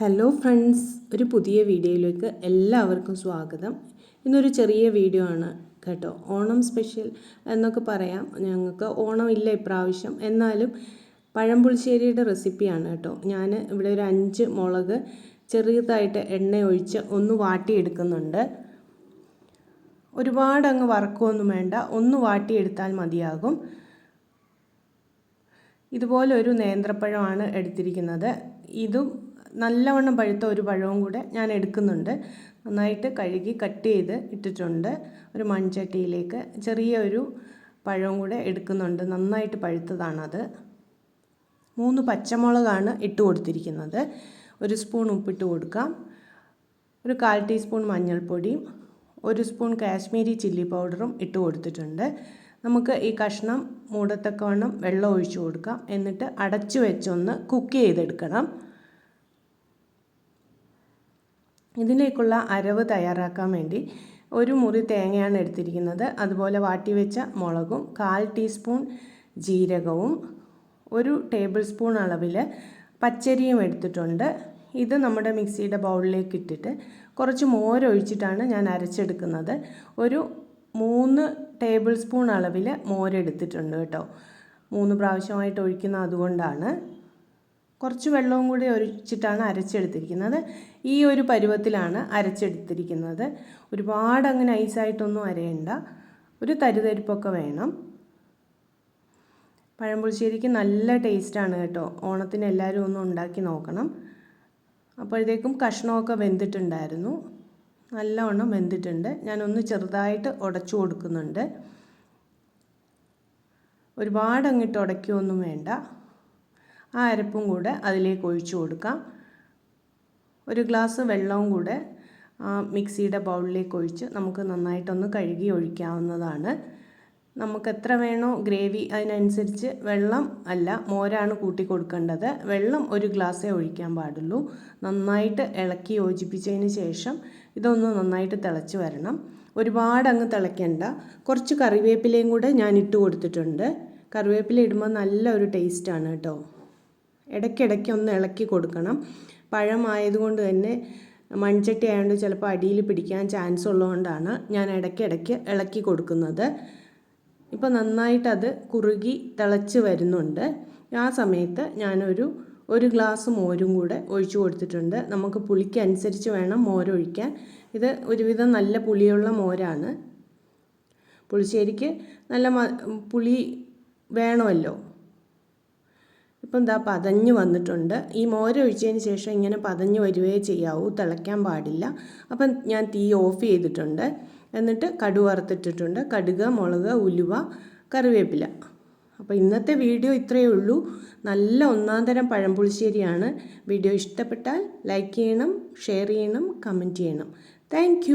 Hello friends ഒരു പുതിയ വീഡിയോയിലേക്ക് എല്ലാവർക്കും സ്വാഗതം. ഇന്നൊരു ചെറിയ വീഡിയോ ആണ് കേട്ടോ. ഓണം സ്പെഷ്യൽ എന്നൊക്കെ പറയാം. ഞങ്ങൾക്ക് ഓണം ഇല്ല ഇപ്രാവശ്യം. എന്നാലും പഴംപുളിശ്ശേരിയുടെ റെസിപ്പിയാണ് കേട്ടോ. ഞാൻ ഇവിടെ ഒരു അഞ്ച് മുളക് ചെറിയതായിട്ട് എണ്ണ ഒഴിച്ച് ഒന്ന് വാട്ടിയെടുക്കുന്നുണ്ട്. ഒരുപാട് അങ്ങ് വറക്കുമൊന്നും വേണ്ട. ഒന്ന് വാട്ടിയെടുത്താൽ മതിയാകും. ഇതുപോലെ ഒരു നേന്ത്രപ്പഴമാണ് എടുത്തിരിക്കുന്നത്. ഇതും നല്ലവണ്ണം പഴുത്ത ഒരു പഴവും കൂടെ ഞാൻ എടുക്കുന്നുണ്ട്. നന്നായിട്ട് കഴുകി കട്ട് ചെയ്ത് ഇട്ടിട്ടുണ്ട്. ഒരു മൺചട്ടിയിലേക്ക് ചെറിയ ഒരു പഴവും കൂടെ എടുക്കുന്നുണ്ട്. നന്നായിട്ട് പഴുത്തതാണത്. മൂന്ന് പച്ചമുളകാണ് ഇട്ട് കൊടുത്തിരിക്കുന്നത്. ഒരു സ്പൂൺ ഉപ്പിട്ട് കൊടുക്കാം. ഒരു കാൽ ടീസ്പൂൺ മഞ്ഞൾപ്പൊടിയും ഒരു സ്പൂൺ കാശ്മീരി ചില്ലി പൗഡറും ഇട്ട് കൊടുത്തിട്ടുണ്ട്. നമുക്ക് ഈ കഷ്ണം മൂടത്തക്കവണ്ണം വെള്ളം ഒഴിച്ചു കൊടുക്കാം. എന്നിട്ട് അടച്ചു വെച്ചൊന്ന് കുക്ക് ചെയ്തെടുക്കണം. ഇതിലേക്കുള്ള അരവ് തയ്യാറാക്കാൻ വേണ്ടി ഒരു മുറി തേങ്ങയാണ് എടുത്തിരിക്കുന്നത്. അതുപോലെ വാട്ടി വെച്ച മുളകും കാൽ ടീസ്പൂൺ ജീരകവും ഒരു ടേബിൾ സ്പൂൺ അളവിൽ പച്ചരിയും എടുത്തിട്ടുണ്ട്. ഇത് നമ്മുടെ മിക്സിയുടെ ബൗളിലേക്ക് ഇട്ടിട്ട് കുറച്ച് മോരൊഴിച്ചിട്ടാണ് ഞാൻ അരച്ചെടുക്കുന്നത്. ഒരു മൂന്ന് ടേബിൾ സ്പൂൺ അളവിൽ മോരെടുത്തിട്ടുണ്ട് കേട്ടോ. മൂന്ന് പ്രാവശ്യമായിട്ട് ഒഴിക്കുന്ന അതുകൊണ്ടാണ്. കുറച്ച് വെള്ളവും കൂടി ഒഴിച്ചിട്ടാണ് അരച്ചെടുത്തിരിക്കുന്നത്. ഈ ഒരു പരുവത്തിലാണ് അരച്ചെടുത്തിരിക്കുന്നത്. ഒരുപാട് അങ്ങനെ ഐസായിട്ടൊന്നും അരയണ്ട. ഒരു തരിതരിപ്പൊക്കെ വേണം. പഴംപുളിശ്ശേരിക്ക് നല്ല ടേസ്റ്റാണ് കേട്ടോ. ഓണത്തിന് എല്ലാവരും ഒന്ന് ഉണ്ടാക്കി നോക്കണം. അപ്പോഴത്തേക്കും കഷ്ണമൊക്കെ വെന്തിട്ടുണ്ടായിരുന്നു. നല്ലവണ്ണം വെന്തിട്ടുണ്ട്. ഞാനൊന്ന് ചെറുതായിട്ട് ഉടച്ചു കൊടുക്കുന്നുണ്ട്. ഒരുപാട് അങ്ങിട്ട് ഉടയ്ക്കുകയൊന്നും വേണ്ട. ആ അരപ്പും കൂടെ അതിലേക്ക് ഒഴിച്ചു കൊടുക്കാം. ഒരു ഗ്ലാസ് വെള്ളവും കൂടെ മിക്സിയുടെ ബൗളിലേക്ക് ഒഴിച്ച് നമുക്ക് നന്നായിട്ടൊന്ന് കഴുകി ഒഴിക്കാവുന്നതാണ്. നമുക്ക് എത്ര വേണോ ഗ്രേവി അതിനനുസരിച്ച് വെള്ളം അല്ല മോരാണ് കൂട്ടി കൊടുക്കേണ്ടത്. വെള്ളം ഒരു ഗ്ലാസ്സേ ഒഴിക്കാൻ പാടുള്ളൂ. നന്നായിട്ട് ഇളക്കി യോജിപ്പിച്ചതിന് ശേഷം ഇതൊന്ന് നന്നായിട്ട് തിളച്ച് വരണം. ഒരുപാട് അങ്ങ് തിളയ്ക്കേണ്ട. കുറച്ച് കറിവേപ്പിലയും കൂടെ ഞാൻ ഇട്ട് കൊടുത്തിട്ടുണ്ട്. കറിവേപ്പില ഇടുമ്പോൾ നല്ല ഒരു ടേസ്റ്റാണ് കേട്ടോ. ഇടയ്ക്കിടയ്ക്ക് ഒന്ന് ഇളക്കി കൊടുക്കണം. പഴമായതുകൊണ്ട് തന്നെ മൺചട്ടി ആയതുകൊണ്ട് ചിലപ്പോൾ അടിയിൽ പിടിക്കാൻ ചാൻസ് ഉള്ളതുകൊണ്ടാണ് ഞാൻ ഇടയ്ക്കിടയ്ക്ക് ഇളക്കി കൊടുക്കുന്നത്. ഇപ്പോൾ നന്നായിട്ടത് കുറുകി തിളച്ച് വരുന്നുണ്ട്. ആ സമയത്ത് ഞാനൊരു ഒരു ഗ്ലാസ് മോരും കൂടെ ഒഴിച്ചു കൊടുത്തിട്ടുണ്ട്. നമുക്ക് പുളിക്ക് അനുസരിച്ച് വേണം മോരൊഴിക്കാൻ ഇത് ഒരുവിധം നല്ല പുളിയുള്ള മോരാണ്. പുളിശ്ശേരിക്ക് നല്ല പുളി വേണമല്ലോ. ഇപ്പം എന്താ പതഞ്ഞ് വന്നിട്ടുണ്ട്. ഈ മോരൊഴിച്ചതിന് ശേഷം ഇങ്ങനെ പതഞ്ഞ് വരികയേ ചെയ്യാവൂ. തിളയ്ക്കാൻ പാടില്ല. അപ്പം ഞാൻ തീ ഓഫ് ചെയ്തിട്ടുണ്ട്. എന്നിട്ട് കടു വറുത്തിട്ടിട്ടുണ്ട്. കടുക് മുളക് ഉലുവ കറിവേപ്പില. അപ്പോൾ ഇന്നത്തെ വീഡിയോ ഇത്രയേ ഉള്ളൂ. നല്ല ഒന്നാം തരം പഴംപുളിശ്ശേരിയാണ്. വീഡിയോ ഇഷ്ടപ്പെട്ടാൽ ലൈക്ക് ചെയ്യണം ഷെയർ ചെയ്യണം കമന്റ് ചെയ്യണം. താങ്ക്